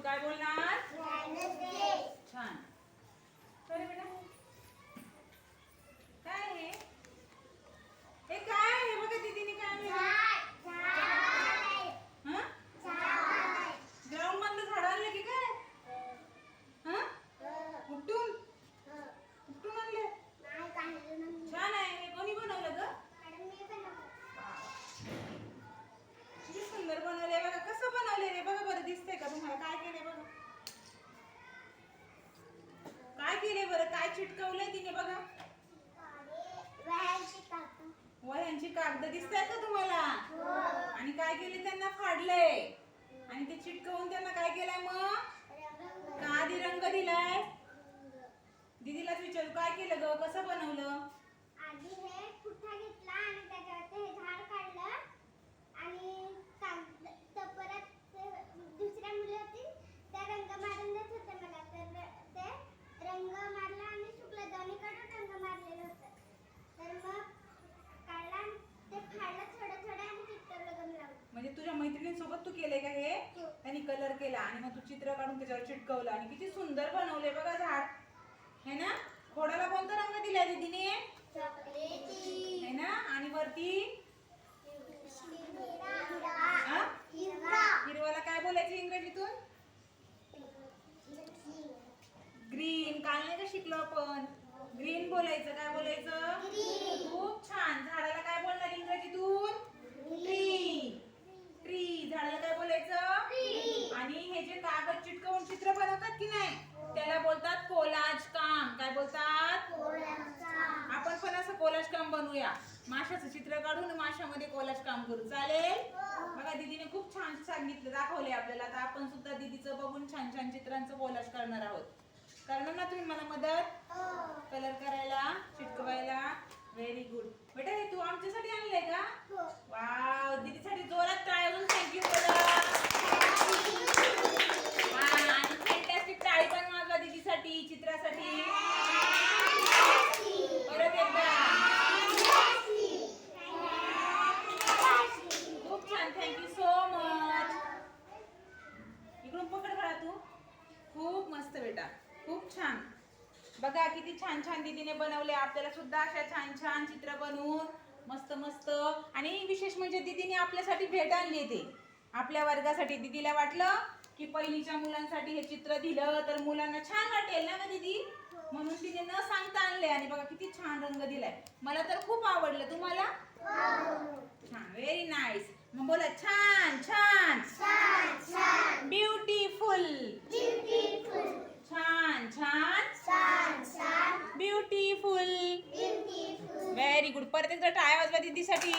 काय बोलणार छान बरं बेटा काय हे हे काय हे बघा दीदीने काय आणलं? हं? ग्राउंड मधलं झाड आणलं की काय हं? कुठून कुठून आणले छान आहे हे कोणी बनवलं ग किती सुंदर बनवले बघा कसं बनवले रे बघा बरं दिसतंय का तुम्हाला काय केले बघा काय केले बरं काय चिटकवलंय तिने बघा. वह्यांची कागद दिसतायत का तुम्हाला? आणि काय केले त्यांना? फाडलंय. आणि ते चिटकवून त्यांना काय केलंय मग? का आधी रंग दिलाय? दिदीलाच विचारू काय केलं ग? कसं बनवलं आधी हे पुठ्ठा घेतला आणि त्याच्यावरती हे झाड काढलं आणि कागद तर परत ते दुसऱ्या मुली होती त्या रंग मारून देत होत्या मला तर ते रंग मारला आणि शुक्ल दोन्हीकडून रंग मारलेलं होतं तर मग काढला आणि ते फाडलं थोडं थोडं आणि चित्तवलं गम लावलं म्हणजे तुझ्या मैत्रिणींसोबत तू केलंय का हे? त्यांनी कलर केला. आणि मग तू चित्र काढून त्याच्यावर चिटकवलं. आणि किती सुंदर बनवले बघा झाड. है ना? खोडाला कोणता रंग दिलाय दीदीने? है ना? आणि वरती? हिरवा. हा? हिरवा. हिरवाला काय बोलायचं इंग्रजीतून? ग्रीन. काल नाही का शिकलो आपण? ग्रीन बोलायचं. काय बोलायचं. खूप छान. झाडाला काय बोलणार इंग्रजीतून? ट्री ट्री झाडाला काय बोलायचं Tree. आणि हे जे कागद चिटकवून चित्र बनवतात की नाही त्याला बोलतात कोलाज काम काय बोलतात आपण पण असं बनवूया माशाचं चित्र काढून माशामध्ये कोलाज काम करू. चालेल? बघा दीदीने खूप छान सांगितलं. दाखवले आपल्याला. आता आपण सुद्धा दीदीचं बघून छान छान चित्रांचं कोलाज करणार आहोत. करणार ना तुम्ही मला मदत? कलर करायला चिटकवायला. व्हेरी गुड बेटा हे तू आमच्यासाठी आणलंय का? वाव दीदीसाठी जोरात टाळ्या वाजवून थँक्यू आणि फॅन्टॅस्टिक टाळी पण वाजवा दीदीसाठी चित्रासाठी परत एकदा खूप छान थँक्यू सो मच इकडून पकड बाळा तू खूप मस्त बेटा खूप छान बघा किती छान छान दीदीने बनवले. आपल्याला सुद्धा अशा छान छान चित्र बनवून मस्त मस्त. आणि विशेष म्हणजे दीदीने आपल्यासाठी भेट आणली ते. आपल्या वर्गासाठी. दीदीला वाटलं की पहिलीच्या मुलांसाठी हे चित्र दिलं तर मुलांना छान वाटेल ना ग दीदी? म्हणून तिने न सांगता आणले आणि बघा किती छान रंग दिलाय. मला तर खूप आवडलं. तुम्हाला? छान. व्हेरी नाईस मग बोला छान छान. ब्युटिफुल छान छान ब्युटिफुल व्हेरी गुड परत एकदा टाळ्या वाजवा दीदीसाठी.